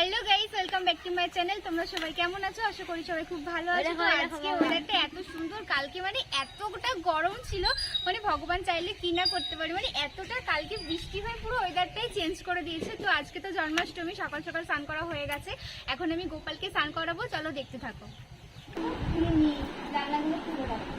Hello guys welcome back to my channel. তোমরা সবাই কেমন আছো? আশা করি সবাই খুব ভালো আছো। তো আজকে ওয়েদারটা এত সুন্দর কালকে মানে এতটা গরম ছিল মানে ভগবান চাইলে কি না করতে পারি মানে এতটা কালকে বৃষ্টি হয়ে পুরো ওয়েদারটাই চেঞ্জ করে দিয়েছে। তো আজকে তো জন্মাষ্টমী সকাল সকাল স্নান করা হয়ে গেছে। এখন আমি গোপালকে স্নান করাবো চলো দেখতে থাকো। জানলাগুলো খুলে রাখো।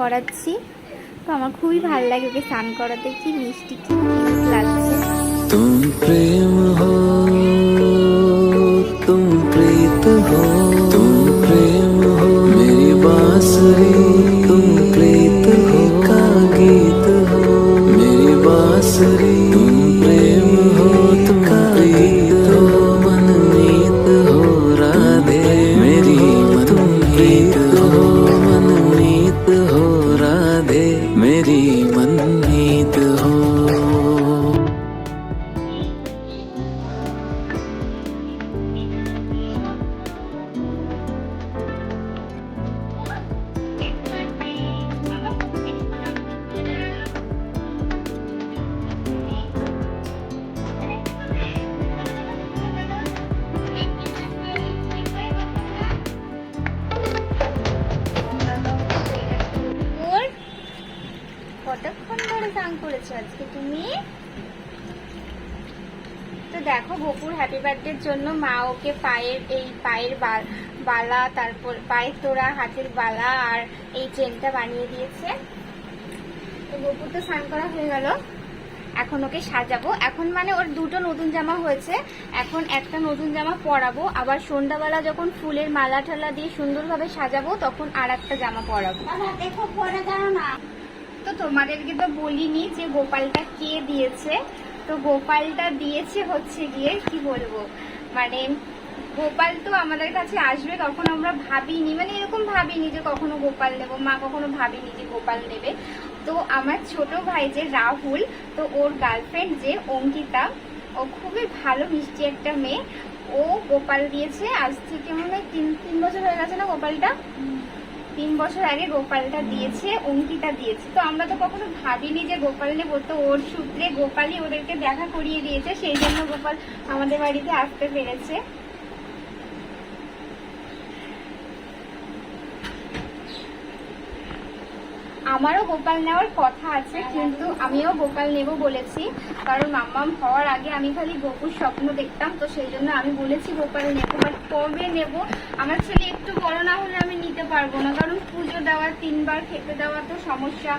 করাচ্ছি তো আমার খুবই ভালো লাগে ওকে স্নান করাতে কি মিষ্টি কি কিউট লাগছে तुम प्रेम हो तुम प्रीत हो বার্থডের জন্য মা ওকে পায়ের এই পায়ের বালা তারপর পায়ের তোড়া হাতের বালা আর এই চেনটা বানিয়ে দিয়েছে। তো গোপুর তো স্নান করা হয়ে গেল। এখন ওকে সাজাবো। এখন মানে ওর দুটো নতুন জামা হয়েছে। এখন একটা নতুন জামা পরাবো। আবার সন্ধ্যাবেলা যখন ফুলের মালা ঠালা দিয়ে সুন্দরভাবে সাজাবো তখন আর একটা জামা পরাবো। দেখো পরে দাও না। তো তোমাদেরকে তো বলিনি যে গোপালটা কে দিয়েছে। তো গোপালটা দিয়েছে হচ্ছে গিয়ে, কি বলব? মানে গোপাল তো আমাদের কাছে আসবে তখন আমরা ভাবিনি মানে এরকম ভাবিনি যে কখনো গোপাল নেব মা কখনো ভাবিনি যে গোপাল নেবে তো আমার ছোট ভাই যে রাহুল, তো ওর গার্লফ্রেন্ড যে অঙ্কিতা, ও খুবই ভালো মিষ্টি একটা মেয়ে। ও গোপাল দিয়েছে, আজ থেকে মনে হয় তিন তিন বছর হয়ে গেছে না গোপালটা? তিন বছর আগে গোপালটা দিয়েছে, অঙ্কিতা দিয়েছে। তো আমরা তো কখনো ভাবিনি যে গোপাল বলতো ওর সূত্রে গোপালই ওদেরকে দেখা করিয়ে দিয়েছে, সেই জন্য গোপাল আমাদের বাড়িতে আসতে পেরেছে। আমারও গোপাল নেওয়ার কথা আছে, কিন্তু আমিও গোপাল নেব বলেছি। কারণ মাম্মাম হওয়ার আগে আমি খালি গোপুর স্বপ্ন দেখতাম, তো সেই জন্য আমি বলেছি গোপাল নেব বাট কবে নেব? আমার ছেলে একটু বড় না হলে আমি নিতে পারব না, কারণ পুজো দেওয়া, তিনবার খেতে দেওয়া তো সমস্যা,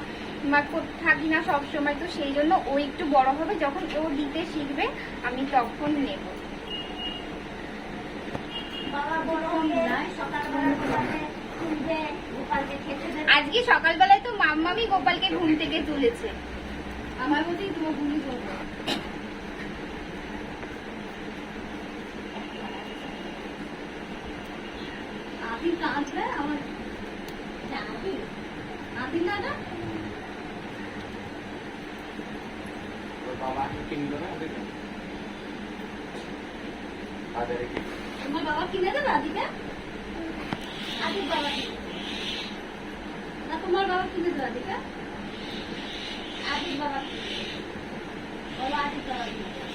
বা থাকি না সব সময় তো সেই জন্য ও একটু বড় হবে, যখন ও দিতে শিখবে, আমি তখন নেব। আজকে সকালবেলায় তো মাম্মামি গোপালকে ঘুম থেকে তুলেছে। আমার মতেই তোমার ঘুমি করব আদি কাঁদলে আমার আদি আদি না না বাবা কিনবে না দেখে বাজারে কি তোমার বাবা কিনে দেবে আদিকে আদির বাবা কিনে দেবে। না তোমার বাবা কিনে দেবে আদিকে আদির বাবা কিনে দেবে। বলো আদির বাবা কিনে দেবে।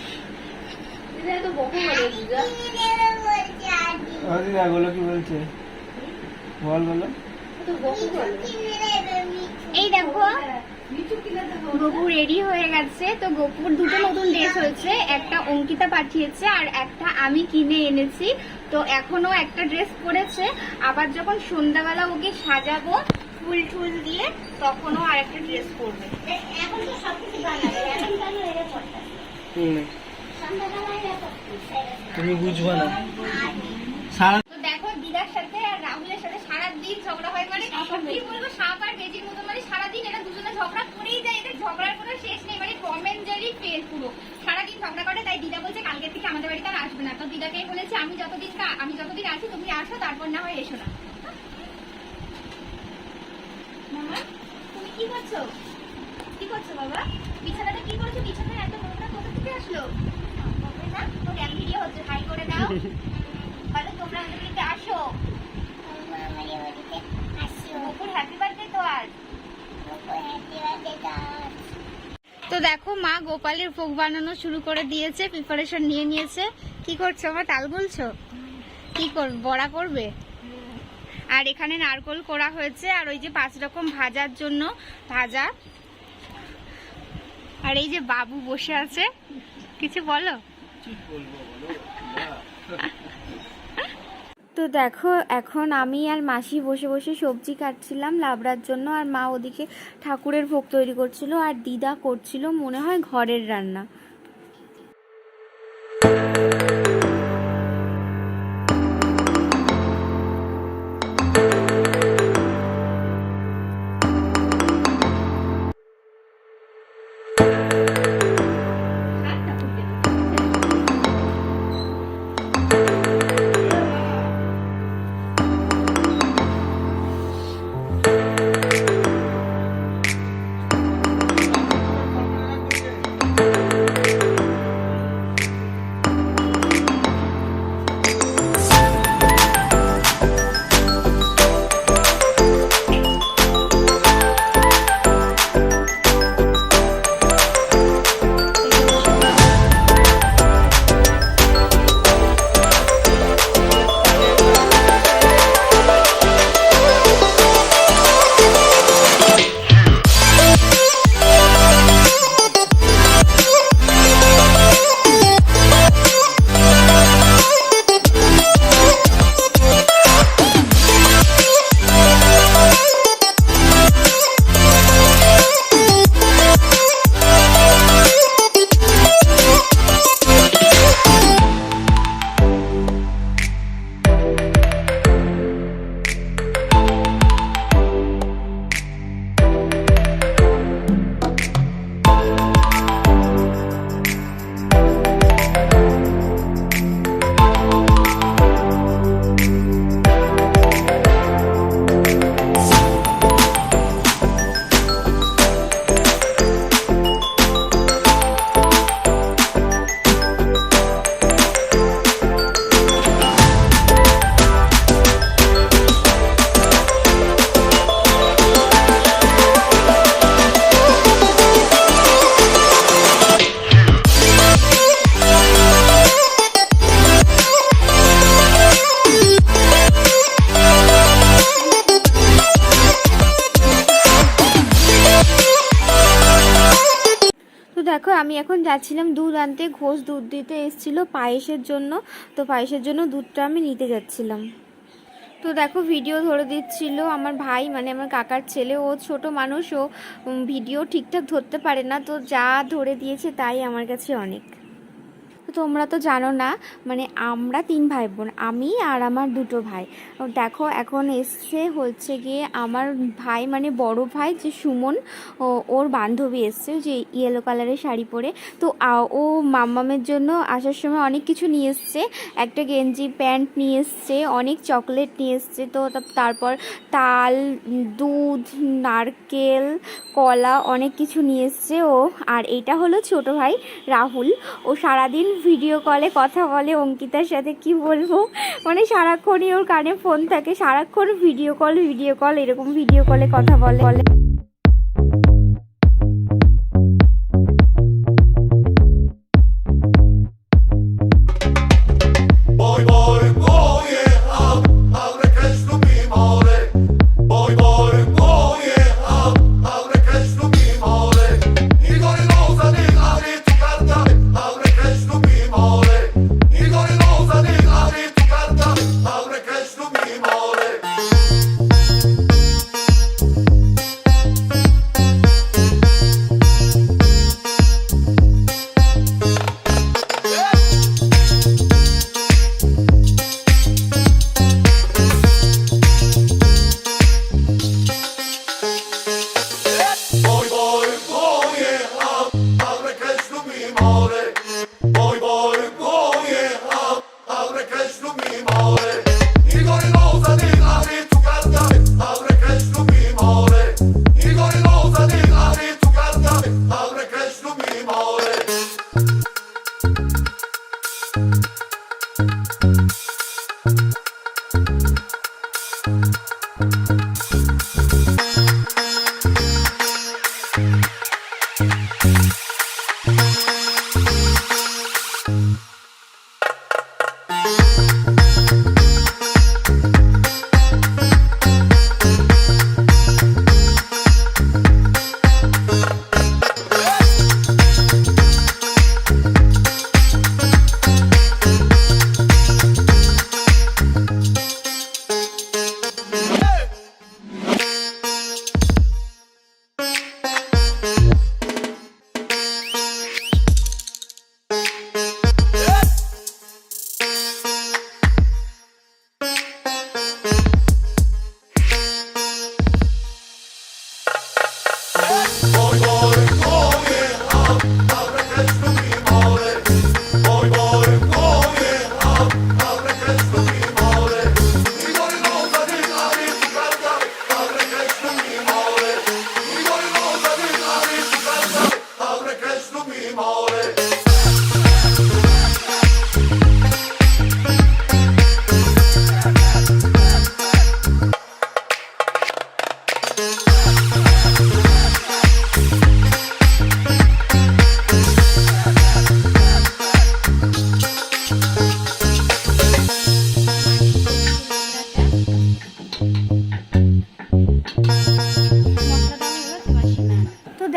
দিদা তো বহু বলে দিদা। দিদা গুলো কি বলছে? বল বলো। তো বহু বলে এই দেখো গপু রেডি হয়ে গেছে। তো গপুর দুটো নতুন ড্রেস হয়েছে। একটা অঙ্কিতা পাঠিয়েছে আর একটা আমি কিনে এনেছি। তো এখনও একটা ড্রেস পরেছে। আবার যখন সন্ধ্যাবেলা ওকে সাজাবো ফুল টুল দিয়ে তখনও আর একটা ড্রেস পরবে। এখন তো সব কিছু বানাবে এখন কেন এরা পড়তে তুমি বুঝব না। সারা দেখো দিদার সাথে আর রাহুলের সাথে সারাদিন ঝগড়া হয় মানে কি বলব সাপ আর বেজির মতো মানে এরা দুজনে ঝগড়া করেই যায় এদের ঝগড়ার কোনো শেষ নেই মানে টম এন্ড জেরি ফেল পুরো। সারাদিন ঝগড়া করে তাই দিদা বলছে কালকে থেকে আমাদের বাড়িতে আর আসবে না। তো দিদাকেই বলেছে আমি যতদিন আমি যতদিন আছি তুমি আসো তারপর না হয় এসো না। মামা তুমি কি করছ? কি করছ বাবা? বিছানাটা কি করছ? বিছানায় এত নোংরা কোথা থেকে আসলো? না তো আসো। তো দেখো, মা গোপালের ভোগ বানানো শুরু করে দিয়েছে প্রিপারেশন নিয়ে নিয়েছে। কি করছ আমার তাল বলছো কি কর, বড়া করবে? আর এখানে নারকোল করা হয়েছে, আর ওই যে পাঁচ রকম ভাজার জন্য ভাজা। আর এই যে বাবু বসে আছে। কিছু বলো? তো দেখো, এখন আমি আর মাসি বসে বসে সবজি কাটছিলাম লাবড়ার জন্য, আর মা ওদিকে ঠাকুরের ভোগ তৈরি করছিল, আর দিদা করছিল, মনে হয়, ঘরের রান্না। আমি এখন যাচ্ছিলাম দুধ আনতে, ঘোষ দুধ দিতে এসেছিল পায়েসের জন্য। তো পায়েসের জন্য দুধটা আমি নিতে যাচ্ছিলাম। তো দেখো ভিডিও ধরে দিচ্ছিল আমার ভাই মানে আমার কাকার ছেলে। ও ছোট মানুষ, ও ভিডিও ঠিকঠাক ধরতে পারে না। তো যা ধরে দিয়েছে তাই আমার কাছে অনেক। তোমরা তো জানো না মানে আমরা তিন ভাই বোন আমি আর আমার দুটো ভাই। দেখো, এখন এসছে হচ্ছে গিয়ে আমার ভাই মানে বড় ভাই যে সুমন ওর বান্ধবী এসছে, যে ইয়েলো কালারের শাড়ি পরে। তো ও মাম্মামের জন্য আসার সময় অনেক কিছু নিয়ে এসছে। একটা গেঞ্জি, প্যান্ট নিয়ে এসছে, অনেক চকলেট নিয়ে এসছে। তো, তারপর তাল, দুধ, নারকেল, কলা অনেক কিছু নিয়ে এসছে ও। আর এটা হলো ছোট ভাই রাহুল। ও সারাদিন ভিডিও কলে কথা বলে অঙ্কিতার সাথে কি বলব? মানে সারাক্ষণই ওর কানে ফোন থাকে, সারাক্ষণ ভিডিও কল ভিডিও কল এরকম ভিডিও কলে কথা বলে বলে। Oh,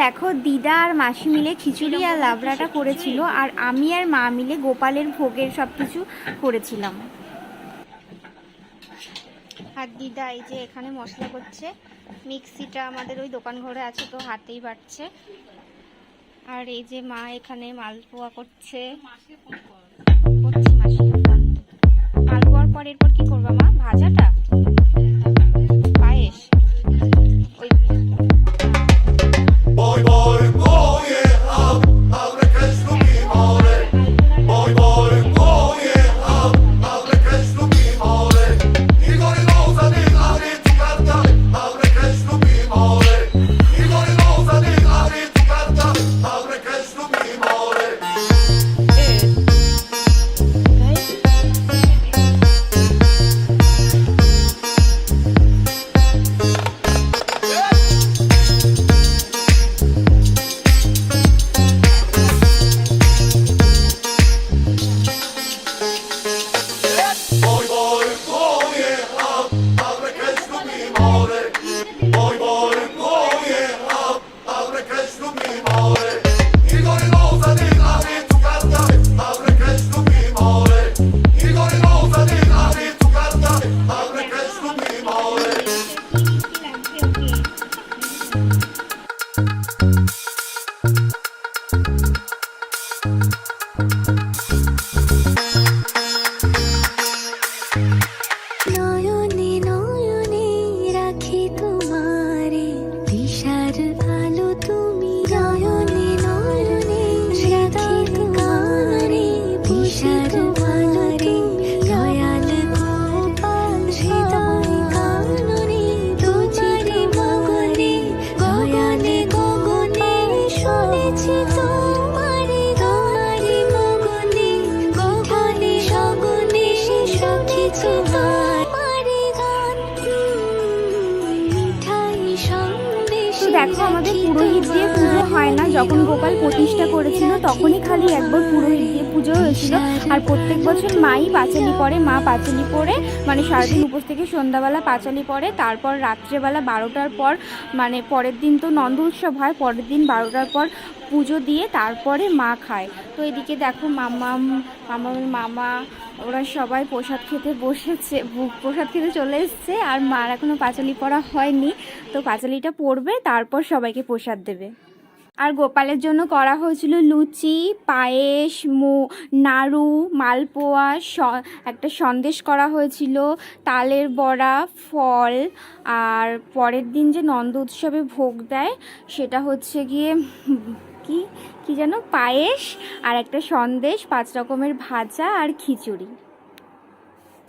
দেখো, দিদা আর মাসি মিলে খিচুড়ি আর লাবড়াটা করেছিল আর আমি আর মা মিলে গোপালের ভোগের সব কিছু করেছিলাম। আর দিদা এই যে এখানে মশলা করছে, মিক্সিটা আমাদের ওই দোকান ঘরে আছে তো হাতেই বাড়ছে। আর এই যে মা এখানে মালপোয়া করছে। মালপোয়ার পর এরপর কি করবা মা? ভাজাটা? মাই পাঁচালি পরে মা পাঁচালি পরে মানে সারাদিন উপোস থেকে সন্ধ্যাবেলা পাঁচালি পরে তারপর রাত্রেবেলা বারোটার পর মানে পরের দিন তো নন্দ উৎসব হয়, পরের দিন বারোটার পর পুজো দিয়ে তারপরে মা খায়। তো এদিকে দেখো মামাম মামার মামা, ওরা সবাই প্রসাদ খেতে বসেছে প্রসাদ খেতে চলে এসছে, আর মার এখনও পাঁচালি পড়া হয়নি। তো পাঁচালিটা পড়বে, তারপর সবাইকে প্রসাদ দেবে। আর গোপালের জন্য করা হয়েছিল লুচি, পায়েস, মু, নাড়ু, মালপোয়া একটা সন্দেশ করা হয়েছিল, তালের বড়া, ফল, আর পরের দিন যে নন্দ উৎসবে ভোগ দেয়, সেটা হচ্ছে গিয়ে, কি কি যেন, পায়েস আর একটা সন্দেশ, পাঁচ রকমের ভাজা আর খিচুড়ি।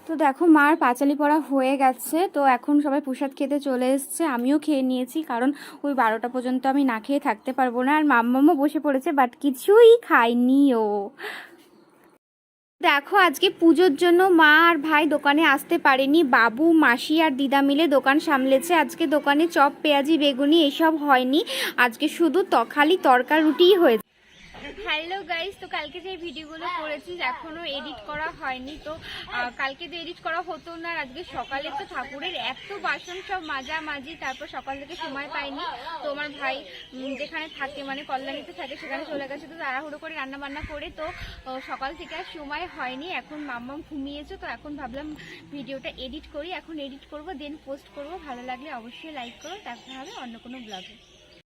তো দেখো, মার পাঁচালি পড়া হয়ে গেছে। তো এখন সবাই প্রসাদ খেতে চলে এসছে। আমিও খেয়ে নিয়েছি, কারণ ওই বারোটা পর্যন্ত আমি না খেয়ে থাকতে পারব না। আর মাম্মামও বসে পড়েছে বাট কিছুই খায়নি ও। দেখো, আজকে পুজোর জন্য মা আর ভাই দোকানে আসতে পারেনি। বাবু, মাসি আর দিদা মিলে দোকান সামলেছে। আজকে দোকানে চপ, পেঁয়াজি, বেগুনি এসব হয়নি। আজকে শুধু ত খালি তরকা রুটিই হয়েছে। হ্যালো গাইস তো কালকে যে ভিডিওগুলো করেছি এখনও এডিট করা হয়নি তো কালকে তো এডিট করা হতো না আর আজকে সকালে তো ঠাকুরের এত বাসন সব মাঝামাঝি তারপর সকাল থেকে সময় পাইনি। তো আমার ভাই যেখানে থাকে মানে কল্যাণীতে থাকে সেখানে চলে গেছে তো তাড়াহুড়ো করে রান্না বান্না করে তো সকাল থেকে আর সময় হয়নি এখন মাম্মাম ঘুমিয়েছে তো এখন ভাবলাম ভিডিওটা এডিট করি এখন এডিট করব দেন পোস্ট করব ভালো লাগলে অবশ্যই লাইক করো দেখা হবে অন্য কোনো ব্লগে